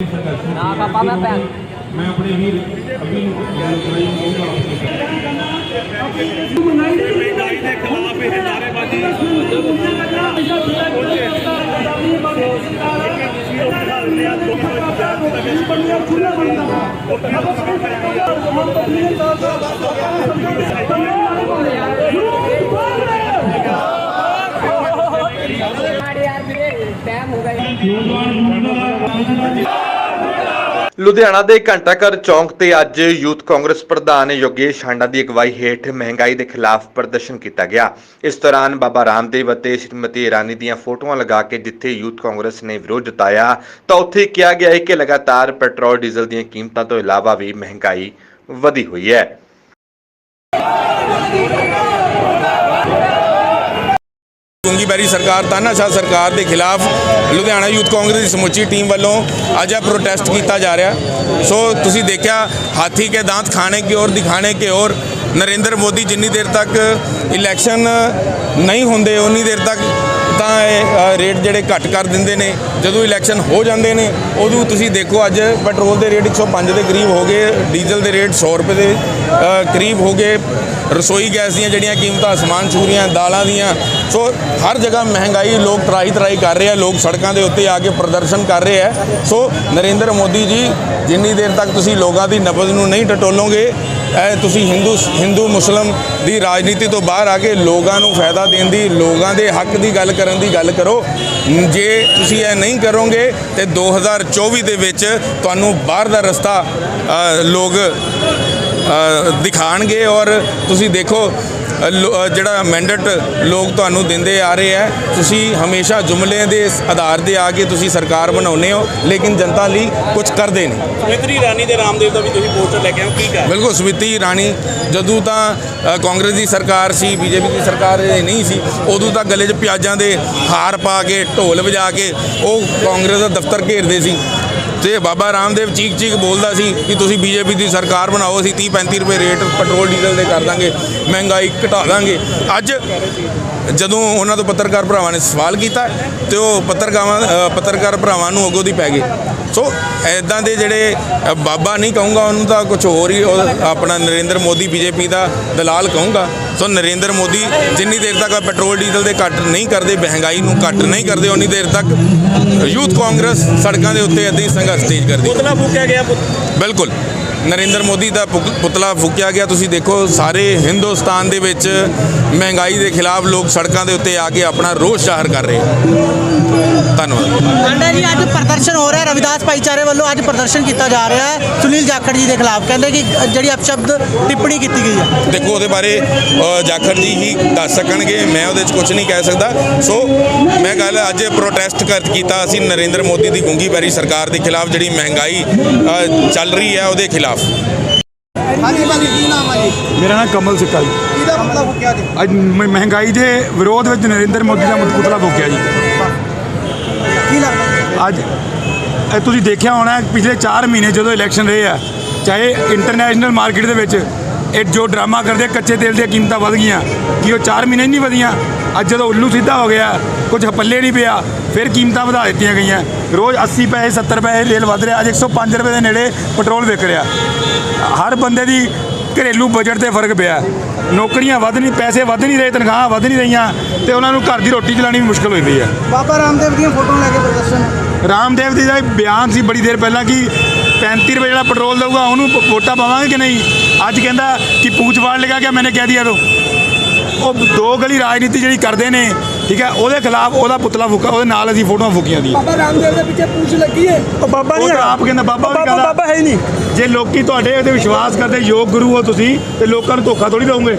ਨਾ ਪਾਪਾ ਮੈਂ ਭੈਣ। ਮੈਂ ਆਪਣੇ ਵੀਰ ਅਭੀ ਨੂੰ ਕਰਾਈ ਕਹੂੰਗਾ ਮਹਿੰਗਾਈ ਦੇ ਖਿਲਾਫ ਇਹ ਨਾਅਰੇਬਾਜ਼ੀ ਯਾਰ ਵੀਰੇ ਟਾਈਮ ਹੋ ਗਿਆ। ਲੁਧਿਆਣਾ ਦੇ ਘੰਟਾਘਰ ਚੌਂਕ ਤੇ ਅੱਜ ਯੂਥ ਕਾਂਗਰਸ ਪ੍ਰਧਾਨ ਯੋਗੇਸ਼ ਹਾਂਡਾ ਦੀ ਅਗਵਾਈ ਹੇਠ ਮਹਿੰਗਾਈ ਦੇ ਖਿਲਾਫ ਪ੍ਰਦਰਸ਼ਨ ਕੀਤਾ ਗਿਆ। ਇਸ ਦੌਰਾਨ ਬਾਬਾ ਰਾਮਦੇਵ ਅਤੇ ਸ਼੍ਰੀਮਤੀ ਇਰਾਨੀ ਦੀਆਂ ਫੋਟੋਆਂ ਲਗਾ ਕੇ ਜਿੱਥੇ ਯੂਥ ਕਾਂਗਰਸ ਨੇ ਵਿਰੋਧ ਜਤਾਇਆ, ਤਾਂ ਉੱਥੇ ਕਿਹਾ ਗਿਆ ਹੈ ਕਿ ਲਗਾਤਾਰ ਪੈਟਰੋਲ, ਡੀਜ਼ਲ ਦੀਆਂ ਕੀਮਤਾਂ ਤੋਂ ਇਲਾਵਾ ਵੀ ਮਹਿੰਗਾਈ ਵਧੀ ਹੋਈ ਹੈ। ਗੁੰਗੀਬੈਰੀ ਸਰਕਾਰ, ਤਾਨਾਸ਼ਾਹ ਸਰਕਾਰ ਦੇ ਖਿਲਾਫ ਲੁਧਿਆਣਾ ਯੂਥ ਕਾਂਗਰਸ ਦੀ ਸਮੁੱਚੀ ਟੀਮ ਵੱਲੋਂ ਅੱਜ ਇਹ ਪ੍ਰੋਟੈਸਟ ਕੀਤਾ ਜਾ ਰਿਹਾ। ਸੋ ਤੁਸੀਂ ਦੇਖਿਆ, ਹਾਥੀ ਕੇ ਦਾੰਤ ਖਾਣੇ ਕੀ ਔਰ, ਦਿਖਾਣੇ ਕੇ ਔਰ, ਨਰਿੰਦਰ ਮੋਦੀ ਜਿੰਨੀ ਦੇਰ ਤੱਕ ਇਲੈਕਸ਼ਨ ਨਹੀਂ ਹੁੰਦੇ ਉਨੀ ਦੇਰ ਤੱਕ ਤਾਂ ਰੇਟ ਜਿਹੜੇ ਘੱਟ ਕਰ ਦਿੰਦੇ ਨੇ, ਜਦੋਂ ਇਲੈਕਸ਼ਨ ਹੋ ਜਾਂਦੇ ਨੇ, ਉਦੋਂ ਤੁਸੀਂ ਦੇਖੋ ਅੱਜ ਪੈਟਰੋਲ ਦੇ ਰੇਟ 105 ਦੇ ਕਰੀਬ ਹੋ ਗਏ, ਡੀਜ਼ਲ ਦੇ ਰੇਟ 100 ਰੁਪਏ ਦੇ ਕਰੀਬ ਹੋ ਗਏ, ਰਸੋਈ ਗੈਸ ਦੀਆਂ ਜਿਹੜੀਆਂ ਕੀਮਤਾਂ ਅਸਮਾਨ ਛੂ ਰਹੀਆਂ ਦਾਲਾਂ ਦੀਆਂ, ਸੋ ਹਰ ਜਗ੍ਹਾ ਮਹਿੰਗਾਈ, ਲੋਕ ਤਰਾਹੀ ਤਰਾਹੀ ਕਰ ਰਹੇ ਆ, ਲੋਕ ਸੜਕਾਂ ਦੇ ਉੱਤੇ ਆ ਕੇ ਪ੍ਰਦਰਸ਼ਨ ਕਰ ਰਹੇ ਆ, ਸੋ ਨਰਿੰਦਰ ਮੋਦੀ ਜੀ, ਜਿੰਨੀ ਦੇਰ ਤੱਕ ਤੁਸੀਂ ਲੋਕਾਂ ਦੀ ਨਬਜ਼ ਨੂੰ ਨਹੀਂ ਟਟੋਲੋਗੇ ਇਹ ਤੁਸੀਂ ਹਿੰਦੂ ਹਿੰਦੂ ਮੁਸਲਮ ਦੀ ਰਾਜਨੀਤੀ ਤੋਂ ਬਾਹਰ ਆ ਕੇ ਲੋਕਾਂ ਨੂੰ ਫਾਇਦਾ ਦੇਣ ਦੀ ਲੋਕਾਂ ਦੇ ਹੱਕ ਦੀ ਗੱਲ ਕਰਨ ਦੀ ਗੱਲ ਕਰੋ। ਜੇ ਤੁਸੀਂ ਇਹ ਨਹੀਂ ਕਰੋਗੇ ਤੇ 2024 ਦੇ ਵਿੱਚ ਤੁਹਾਨੂੰ ਬਾਹਰ ਦਾ ਰਸਤਾ ਲੋਕ ਅ, ਦਿਖਾਣਗੇ ਔਰ ਤੁਸੀਂ ਦੇਖੋ ਜਿਹੜਾ ਮੈਂਡੇਟ ਲੋਕ ਤੁਹਾਨੂੰ ਦਿੰਦੇ ਆ ਰਹੇ ਹੈ ਤੁਸੀਂ ਹਮੇਸ਼ਾ ਜੁਮਲੇ ਦੇ ਆਧਾਰ ਤੇ ਆ ਕੇ ਤੁਸੀਂ ਸਰਕਾਰ ਬਣਾਉਂਦੇ ਹੋ ਲੇਕਿਨ ਜਨਤਾ ਲਈ ਕੁਝ ਕਰਦੇ ਨਹੀਂ। ਸਮਿਤਰੀ ਰਾਣੀ ਦੇ ਰਾਮਦੇਵ ਦਾ ਵੀ ਤੁਸੀਂ ਪੋਸਟਰ ਲੈ ਕੇ ਆਓ ਕੀ ਕਰ ਬਿਲਕੁਲ ਸਮਿਤੀ ਰਾਣੀ ਜਦੋਂ ਤਾਂ ਕਾਂਗਰਸ ਦੀ ਸਰਕਾਰ ਸੀ ਬੀਜੇਪੀ ਦੀ ਸਰਕਾਰ ਨਹੀਂ ਸੀ ਉਦੋਂ ਤਾਂ ਗਲੇ 'ਚ ਪਿਆਜ਼ਾਂ ਦੇ ਹਾਰ ਪਾ ਕੇ ਢੋਲ ਵਜਾ ਕੇ ਉਹ ਕਾਂਗਰਸ ਦਾ ਦਫ਼ਤਰ ਘੇਰਦੇ ਸੀ। ਤੇ ਬਾਬਾ ਰਾਮਦੇਵ ਚੀਕ ਚੀਕ ਬੋਲਦਾ ਸੀ ਕਿ ਤੁਸੀਂ ਬੀਜੇਪੀ ਦੀ ਸਰਕਾਰ ਬਣਾਓ, ਅਸੀਂ 30 35 ਰੁਪਏ ਰੇਟ ਪੈਟਰੋਲ ਡੀਜ਼ਲ ਦੇ ਕਰ ਦਾਂਗੇ, ਮਹਿੰਗਾਈ ਘਟਾ ਦਾਂਗੇ। ਅੱਜ ਜਦੋਂ ਉਹਨਾਂ ਤੋਂ ਪੱਤਰਕਾਰ ਭਰਾਵਾਂ ਨੇ ਸਵਾਲ ਕੀਤਾ ਤੇ ਉਹ ਪੱਤਰਕਾਰਾਂ ਪੱਤਰਕਾਰ ਭਰਾਵਾਂ ਨੂੰ ਅੱਗੋਂ ਦੀ ਪੈ ਗਈ ਸੋ ਐਦਾਂ ਦੇ ਜਿਹੜੇ ਬਾਬਾ ਨਹੀਂ ਕਹੂੰਗਾ, ਉਹਨੂੰ ਤਾਂ ਕੁਝ ਹੋਰ ਹੀ ਉਹ ਆਪਣਾ ਨਰਿੰਦਰ ਮੋਦੀ ਬੀਜੇਪੀ ਦਾ ਦਲਾਲ ਕਹੂੰਗਾ। ਸੋ ਨਰਿੰਦਰ ਮੋਦੀ ਜਿੰਨੀ ਦੇਰ ਤੱਕ ਪੈਟਰੋਲ ਡੀਜ਼ਲ ਦੇ ਘੱਟ ਨਹੀਂ ਕਰਦੇ, ਮਹਿੰਗਾਈ ਨੂੰ ਘੱਟ ਨਹੀਂ ਕਰਦੇ ਉਨੀ ਦੇਰ ਤੱਕ ਯੂਥ ਕਾਂਗਰਸ ਸੜਕਾਂ ਦੇ ਉੱਤੇ ਏਦਾਂ ਹੀ ਸੰਘਰਸ਼ ਤੇਜ਼ ਕਰਦੀ। ਪੁਤਲਾ ਫੂਕਿਆ ਗਿਆ ਬਿਲਕੁਲ। ਨਰਿੰਦਰ ਮੋਦੀ ਦਾ ਪੁਤਲਾ ਫੂਕਿਆ ਗਿਆ। ਤੁਸੀਂ ਦੇਖੋ ਸਾਰੇ ਹਿੰਦੁਸਤਾਨ ਦੇ ਵਿੱਚ ਮਹਿੰਗਾਈ ਦੇ ਖਿਲਾਫ ਲੋਕ ਸੜਕਾਂ ਦੇ ਉੱਤੇ ਆ ਕੇ ਆਪਣਾ ਰੋਸ ਜ਼ਾਹਰ ਕਰ ਰਹੇ। ਧੰਨਵਾਦ। ਆਂਡਾ ਜੀ ਅੱਜ ਪ੍ਰਦਰਸ਼ਨ ਹੋ ਰਿਹਾ। ਰਵਿਦਾਸ ਭਾਈਚਾਰੇ ਵੱਲੋਂ ਅੱਜ ਪ੍ਰਦਰਸ਼ਨ ਕੀਤਾ ਜਾ ਰਿਹਾ ਹੈ। ਸੁਨੀਲ ਜਾਖੜ ਜੀ ਦੇ ਖਿਲਾਫ ਕਹਿੰਦੇ ਕਿ ਜਿਹੜੀ ਅਪਸ਼ਬਦ ਟਿੱਪਣੀ ਕੀਤੀ ਗਈ ਹੈ। ਦੇਖੋ ਉਹਦੇ ਬਾਰੇ ਜਾਖੜ ਜੀ ਹੀ ਦੱਸ ਸਕਣਗੇ। ਮੈਂ ਉਹਦੇ 'ਚ ਕੁਝ ਨਹੀਂ ਕਹਿ ਸਕਦਾ। ਸੋ ਮੈਂ ਗੱਲ ਅੱਜ ਪ੍ਰੋਟੈਸਟ ਕਰ ਕੀਤਾ। ਅਸੀਂ ਨਰਿੰਦਰ ਮੋਦੀ ਦੀ ਗੁੰਗੀਬੈਰੀ ਸਰਕਾਰ ਦੇ ਖਿਲਾਫ ਜਿਹੜੀ ਮਹਿੰਗਾਈ ਚੱਲ ਰਹੀ ਹੈ ਉਹਦੇ ਖਿਲਾਫ। ਹਾਂਜੀ ਭਾਜੀ ਕੀ ਨਾਮ ਹੈ ਜੀ? ਮੇਰਾ ਨਾਮ ਕਮਲ ਸਿੱਕਾ ਜੀ। ਕਿਹਦਾ ਮਤਲਬ ਫੁੱਕਿਆ ਜੀ? ਅੱਜ ਮ- ਮਹਿੰਗਾਈ ਦੇ ਵਿਰੋਧ ਵਿੱਚ ਨਰਿੰਦਰ ਮੋਦੀ ਦਾ ਪੁਤਲਾ ਫੂਕਿਆ ਜੀ। ਕੀ ਲੱਗਦਾ? ਅੱਜ ਇਹ ਤੁਸੀਂ ਦੇਖਿਆ ਹੋਣਾ ਹੈ ਪਿਛਲੇ 4 ਮਹੀਨੇ ਜਦੋਂ ਇਲੈਕਸ਼ਨ ਰਹੇ ਆ ਚਾਹੇ ਇੰਟਰਨੈਸ਼ਨਲ ਮਾਰਕੀਟ ਦੇ ਵਿੱਚ ਇਹ ਜੋ ਡਰਾਮਾ ਕਰਦੇ ਆ, ਕੱਚੇ ਤੇਲ ਦੀਆਂ ਕੀਮਤਾਂ ਵਧ ਗਈਆਂ ਕੀ ਉਹ 4 ਮਹੀਨੇ ਨਹੀਂ ਵਧੀਆਂ? ਅੱਜ ਜਦੋਂ ਉੱਲੂ ਸਿੱਧਾ ਹੋ ਗਿਆ ਕੁਝ ਪੱਲੇ ਨਹੀਂ ਪਿਆ ਫਿਰ ਕੀਮਤਾਂ ਵਧਾ ਦਿੱਤੀਆਂ ਗਈਆਂ। ਰੋਜ਼ 80 ਪੈਸੇ 70 ਪੈਸੇ ਰੇਲ ਵਧ ਰਿਹਾ ਅੱਜ 105 ਰੁਪਏ ਦੇ ਨੇੜੇ ਪੈਟਰੋਲ ਵਿਕ ਰਿਹਾ। ਹਰ ਬੰਦੇ ਦੀ ਘਰੇਲੂ ਬਜਟ ਤੇ ਫ਼ਰਕ ਪਿਆ। ਨੌਕਰੀਆਂ ਵਧ ਨਹੀਂ ਪੈਸੇ ਵਧ ਨਹੀਂ ਰਹੇ ਤਨਖਾਹਾਂ ਵਧ ਨਹੀਂ ਰਹੀਆਂ ਤੇ ਉਹਨਾਂ ਨੂੰ ਘਰ ਦੀ ਰੋਟੀ ਚਲਾਉਣੀ ਵੀ ਮੁਸ਼ਕਲ ਹੋਈ ਪਈ ਹੈ। ਬਾਬਾ ਰਾਮਦੇਵ ਦੀਆਂ ਫੋਟੋਆਂ ਲੈ ਕੇ ਪ੍ਰਦਰਸ਼ਨ। ਰਾਮਦੇਵ ਜੀ ਦਾ ਬਿਆਨ ਸੀ ਬੜੀ ਦੇਰ ਪਹਿਲਾਂ ਕਿ 35 ਰੁਪਏ ਜਿਹੜਾ ਪੈਟਰੋਲ ਦਊਗਾ ਉਹਨੂੰ ਵੋਟਾਂ ਪਾਵਾਂਗੇ ਕਿ ਨਹੀਂ? ਅੱਜ ਕਹਿੰਦਾ ਕਿ ਪੂਛ ਵਾੜ ਲਗਾ ਕੇ ਮੈਨੇ ਕਹਿ ਦਿਆ ਤੋ ਉਹ ਦੋ ਗਲੀ ਰਾਜਨੀਤੀ ਜਿਹੜੀ ਕਰਦੇ ਨੇ ਠੀਕ ਹੈ ਉਹਦੇ ਖਿਲਾਫ ਉਹਦਾ ਪੁਤਲਾ ਫੂਕਾ ਉਹਦੇ ਨਾਲ ਅਸੀਂ ਫੋਟੋਆਂ ਫੂਕੀਆਂ ਦੀ ਬਾਬਾ ਰਾਮਦੇਵ ਦੇ ਪਿੱਛੇ ਪੂਛ ਲੱਗੀ ਹੈ ਉਹ ਬਾਬਾ ਤਾਂ ਆਪ ਕਹਿੰਦਾ ਬਾਬਾ ਕਹਿੰਦਾ ਬਾਬਾ ਹੈ ਨਹੀਂ। ਜੇ ਲੋਕੀ ਤੁਹਾਡੇ ਉੱਤੇ ਵਿਸ਼ਵਾਸ ਕਰਦੇ ਯੋਗ ਗੁਰੂ ਹੋ ਤੁਸੀਂ ਤੇ ਲੋਕਾਂ ਨੂੰ ਧੋਖਾ ਥੋੜੀ ਦਵੋਗੇ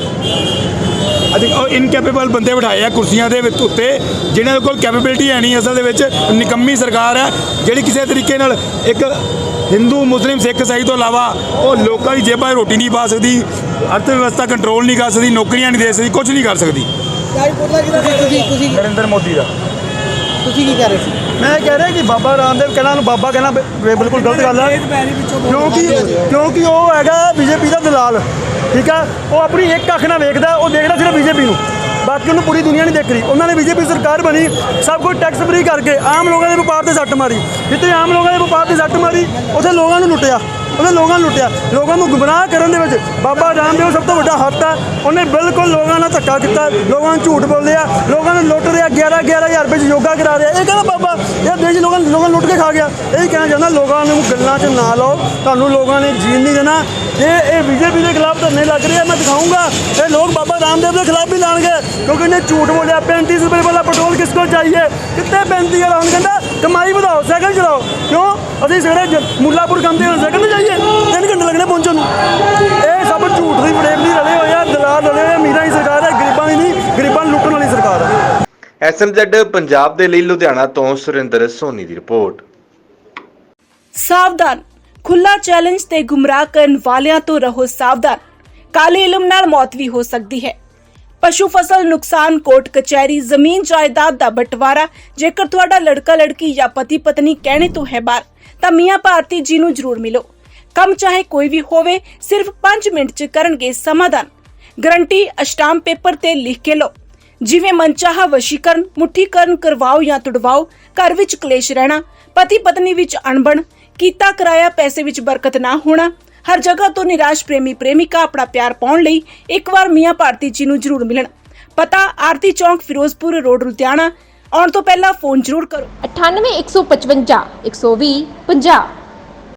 ਅੱਜ ਉਹ ਇਨਕੈਪੇਬਲ ਬੰਦੇ ਬਿਠਾਏ ਆ ਕੁਰਸੀਆਂ ਦੇ ਵਿੱਚ ਉੱਤੇ ਜਿਨ੍ਹਾਂ ਦੇ ਕੋਲ ਕੈਪੇਬਿਲਿਟੀ ਹੈ ਨਹੀਂ ਅਸਲ ਦੇ ਵਿੱਚ ਨਿਕੰਮੀ ਸਰਕਾਰ ਹੈ ਜਿਹੜੀ ਕਿਸੇ ਤਰੀਕੇ ਨਾਲ ਇੱਕ ਹਿੰਦੂ ਮੁਸਲਿਮ ਸਿੱਖ ਇਸਾਈ ਤੋਂ ਇਲਾਵਾ ਉਹ ਲੋਕਾਂ ਦੀ ਜੇਬਾਂ 'ਚ ਰੋਟੀ ਨਹੀਂ ਪਾ ਸਕਦੀ ਅਰਥ ਵਿਵਸਥਾ ਕੰਟਰੋਲ ਨਹੀਂ ਕਰ ਸਕਦੀ ਨੌਕਰੀਆਂ ਨਹੀਂ ਦੇ ਸਕਦੀ ਕੁਝ ਨਹੀਂ ਕਰ ਸਕਦੀ। ਤੁਸੀਂ? ਤੁਸੀਂ ਨਰਿੰਦਰ ਮੋਦੀ ਦਾ। ਤੁਸੀਂ ਕੀ ਕਰ ਰਹੇ ਸੀ? ਮੈਂ ਕਹਿ ਰਿਹਾ ਕਿ ਬਾਬਾ ਰਾਮਦੇਵ ਕਹਿਣਾ ਨੂੰ ਬਾਬਾ ਕਹਿਣਾ ਬਿਲਕੁਲ ਗਲਤ ਗੱਲ ਹੈ ਕਿਉਂਕਿ ਕਿਉਂਕਿ ਉਹ ਹੈਗਾ ਬੀਜੇਪੀ ਦਾ ਦਲਾਲ ਠੀਕ ਹੈ ਉਹ ਆਪਣੀ ਇੱਕ ਅੱਖ ਨਾਲ ਵੇਖਦਾ ਉਹ ਦੇਖਦਾ ਸਿਰਫ ਬੀਜੇਪੀ ਨੂੰ। ਕਿ ਉਹਨੂੰ ਪੂਰੀ ਦੁਨੀਆ ਨਹੀਂ ਦੇਖ ਰਹੀ। ਉਹਨਾਂ ਨੇ ਬੀਜੇਪੀ ਸਰਕਾਰ ਬਣੀ, ਸਭ ਕੁਝ ਟੈਕਸ ਫ੍ਰੀ ਕਰਕੇ ਆਮ ਲੋਕਾਂ ਦੇ ਵਪਾਰ ਤੇ ਸੱਟ ਮਾਰੀ। ਜਿੱਥੇ ਆਮ ਲੋਕਾਂ ਦੇ ਵਪਾਰ ਤੇ ਸੱਟ ਮਾਰੀ, ਉੱਥੇ ਲੋਕਾਂ ਨੂੰ ਲੁੱਟਿਆ। ਉਹਨੇ ਲੋਕਾਂ ਨੂੰ ਲੁੱਟਿਆ। ਲੋਕਾਂ ਨੂੰ ਗੁੰਮਰਾਹ ਕਰਨ ਦੇ ਵਿੱਚ ਬਾਬਾ ਰਾਮਦੇਵ ਸਭ ਤੋਂ ਵੱਡਾ ਹੱਥ ਹੈ ਉਹਨੇ ਬਿਲਕੁਲ ਲੋਕਾਂ ਨਾਲ ਧੱਕਾ ਕੀਤਾ। ਲੋਕਾਂ ਨੂੰ ਝੂਠ ਬੋਲਦੇ ਆ। ਲੋਕਾਂ ਨੂੰ ਲੁੱਟ ਰਿਹਾ। 11 11000 ਰੁਪਏ 'ਚ ਯੋਗਾ ਕਰਾ ਰਿਹਾ। ਇਹ ਕਹਿੰਦਾ, ਬਾਬਾ, ਇਹ ਦੇਸ਼ ਲੋਕਾਂ ਲੋਕਾਂ ਨੂੰ ਲੁੱਟ ਕੇ ਖਾ ਗਿਆ। ਇਹ ਕਹਿਣਾ ਚਾਹੁੰਦਾ, ਲੋਕਾਂ ਨੂੰ ਗੱਲਾਂ 'ਚ ਨਾ ਲਾਓ। ਤੁਹਾਨੂੰ ਲੋਕਾਂ ਨੇ ਜੀਣ ਨਹੀਂ ਦੇਣਾ। ਇਹ ਇਹ ਬੀਜੇਪੀ ਦੇ ਖਿਲਾਫ ਧਰਨੇ ਲੱਗ ਰਹੇ ਆ, ਮੈਂ ਦਿਖਾਊਂਗਾ। ਇਹ ਲੋਕ ਬਾਬਾ ਰਾਮਦੇਵ ਦੇ ਖਿਲਾਫ ਵੀ ਲਾਣਗੇ। ਕਿਉਂਕਿ ਇਹਨੇ ਝੂਠ ਬੋਲਿਆ। 35 ਰੁਪਏ ਵਾਲਾ ਪੈਟਰੋਲ ਕਿਸ ਕੋਲ ਚਾਹੀਏ ਕਿੱਥੇ 35 ਵਾਲਾ? ਹੁਣ ਕਹਿੰਦਾ ਕਮਾਈ ਵਧਾਓ ਸਾਈਕਲ ਚਲਾਓ। ਕਿਉਂ? ਅਸੀਂ ਸਵੇਰੇ ਜ- ਮੁੱਲਾਪੁਰ ਕੰਮ ਤੇ ਸਾਈਕਲ ਤੇ ਜਾਈਏ। 3 ਘੰਟੇ ਲੱਗਣੇ ਪਹੁੰਚਣ ਨੂੰ। ਇਹ ਸਭ ਝੂਠ ਦੀ ਫਰੇਮ ਦੀ ਰਲੇ ਹੋਏ ਆ ਦਲਾਲ ਰਲੇ ਹੋਏ ਅਮੀਰਾਂ ਦੀ ਸਰਕਾਰ ਹੈ ਗਰੀਬਾਂ ਦੀ ਨਹੀਂ ਗਰੀਬਾਂ ਨੂੰ ਲੁੱਟਣ ਵਾਲੀ ਸਰਕਾਰ ਹੈ। ਐਸਐਮਜ਼ੈਡ ਪੰਜਾਬ ਦੇ ਲਈ ਲੁਧਿਆਣਾ ਤੋਂ ਸੁਰਿੰਦਰ ਸੋਨੀ ਦੀ ਰਿਪੋਰਟ। ਸਾਵਧਾਨ। ਖੁੱਲਾ ਚੈਲੰਜ ਤੇ ਗੁੰਮਰਾਹ ਕਰਨ ਵਾਲਿਆਂ ਤੋਂ ਰਹੋ ਸਾਵਧਾਨ। ਕਾਲੇ ਇਲਮ ਨਾਲ ਮੌਤ ਵੀ ਹੋ ਸਕਦੀ ਹੈ। ਪਸ਼ੂ ਫਸਲ ਨੁਕਸਾਨ ਕੋਰਟ ਕਚਹਿਰੀ ਜ਼ਮੀਨ ਜਾਇਦਾਦ ਦਾ ਬਟਵਾਰਾ। ਜੇਕਰ ਤੁਹਾਡਾ ਲੜਕਾ, ਲੜਕੀ ਜਾਂ ਪਤੀ ਪਤਨੀ ਕਹਿਣੇ ਤੋਂ ਹੈ ਬਾਹਰ, ਤਾਂ ਮੀਆਂ ਭਾਰਤੀ ਜੀ ਨੂੰ ਜ਼ਰੂਰ ਮਿਲੋ। ਕੰਮ ਚਾਹੇ ਕੋਈ ਵੀ ਹੋਵੇ, ਸਿਰਫ 5 ਮਿੰਟ ਚ ਕਰਨਗੇ ਸਮਾਧਾਨ। ਗਰੰਟੀ ਅਸ਼ਟਾਮ ਪੇਪਰ ਤੇ ਲਿਖ ਕੇ ਲਓ। ਜਿਵੇਂ ਮਨਚਾਹਾ, ਵਸ਼ੀਕਰਨ, ਮੁੱਠੀਕਰਨ ਕਰਵਾਓ ਜਾਂ ਤੁੜਵਾਓ, ਘਰ ਵਿੱਚ ਕਲੇਸ਼ ਰਹਿਣਾ, ਪਤੀ ਪਤਨੀ ਵਿੱਚ ਅਣਬਣ, ਕੀਤਾ ਕਰਾਇਆ ਪੈਸੇ ਵਿੱਚ ਬਰਕਤ ਨਾ ਹੋਣਾ ਹਰ ਜਗ੍ਹਾ ਤੋਂ ਨਿਰਾਸ਼ ਪ੍ਰੇਮੀ ਪ੍ਰੇਮਿਕਾ ਆਪਣਾ ਪਿਆਰ ਪਾਉਣ ਲਈ ਇੱਕ ਵਾਰ ਮੀਆਂ ਭਾਰਤੀ ਜੀ ਨੂੰ ਜ਼ਰੂਰ ਮਿਲਣ। ਪਤਾ, ਆਰਤੀ ਚੌਂਕ, ਫਿਰੋਜ਼ਪੁਰ, ਰੋਡ ਲੁਧਿਆਣਾ। ਆਉਣ ਤੋਂ ਪਹਿਲਾਂ ਫੋਨ ਜ਼ਰੂਰ ਕਰੋ। 98 155 120 50